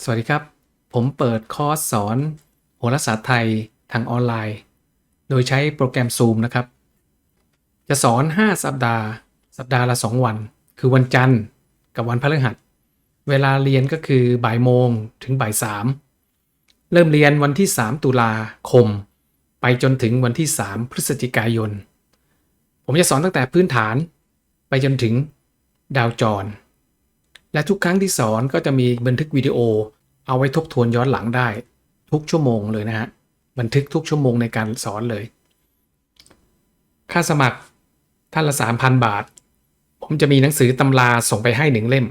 สวัสดีครับ ผมเปิดคอร์สสอนโหราศาสตร์ไทยทางออนไลน์ โดยใช้โปรแกรม Zoom นะครับ จะสอน 5 สัปดาห์ สัปดาห์ละ 2 วัน คือวันจันทร์กับวันพฤหัส เวลาเรียนก็คือบ่ายโมงถึงบ่ายสามเริ่มเรียนวันที่ 3 ตุลาคม ไปจนถึงวันที่ 3 พฤศจิกายน ผมจะสอนตั้งแต่พื้นฐาน ไปจนถึงดาวจร และทุกครั้งที่สอนก็จะมีบันทึกวิดีโอ เอาไว้ทบทวนย้อนหลังได้ ทุกชั่วโมงเลยนะฮะบันทึกทุกชั่วโมงในการสอนเลย ค่าสมัครท่านละ 3,000 บาท ผมจะมีหนังสือตำราส่งไปให้หนึ่งเล่ม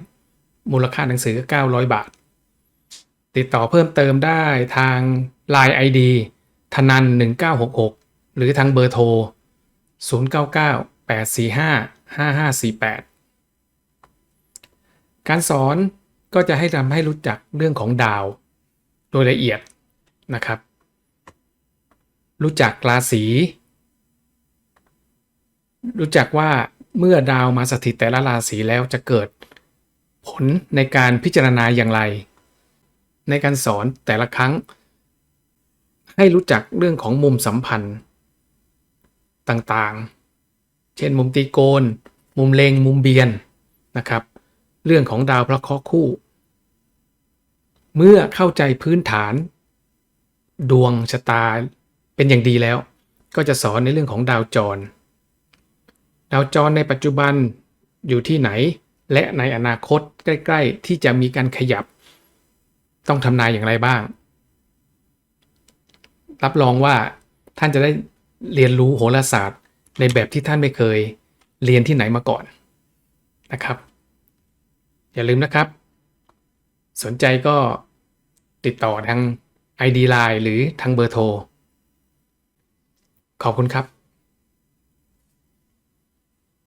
มูลค่าหนังสือ900 บาท ติดต่อเพิ่มเติมได้ทาง Line ID ธนัน 1966 หรือทางเบอร์โทร 099 845 5548 การสอนก็จะให้ทำให้รู้จักเรื่องของดาวโดยละเอียดนะครับ รู้จักราศีรู้จักว่าเมื่อดาวมาสถิตแต่ละราศีแล้วจะเกิดผลในการพิจารณาอย่างไร ในการสอนแต่ละครั้ง ให้รู้จักเรื่องของมุมสัมพันธ์ต่างๆ เช่นมุมตีโกน มุมเลงมุมเบียนนะครับ เรื่องของดาวพระเคราะห์คู่ เมื่อเข้าใจพื้นฐาน ดวงชะตาเป็นอย่างดีแล้ว ก็จะสอนในเรื่องของดาวจร ดาวจรในปัจจุบันอยู่ที่ไหน และในอนาคตใกล้ ๆ ที่จะมีการขยับ ต้องทำนายอย่างไรบ้าง รับรองว่าท่านจะได้เรียนรู้โหราศาสตร์ในแบบที่ท่านไม่เคยเรียนที่ไหนมาก่อนนะครับ อย่าลืมนะครับ สนใจก็ติดต่อทาง ID Line หรือทางเบอร์โทร ขอบคุณครับ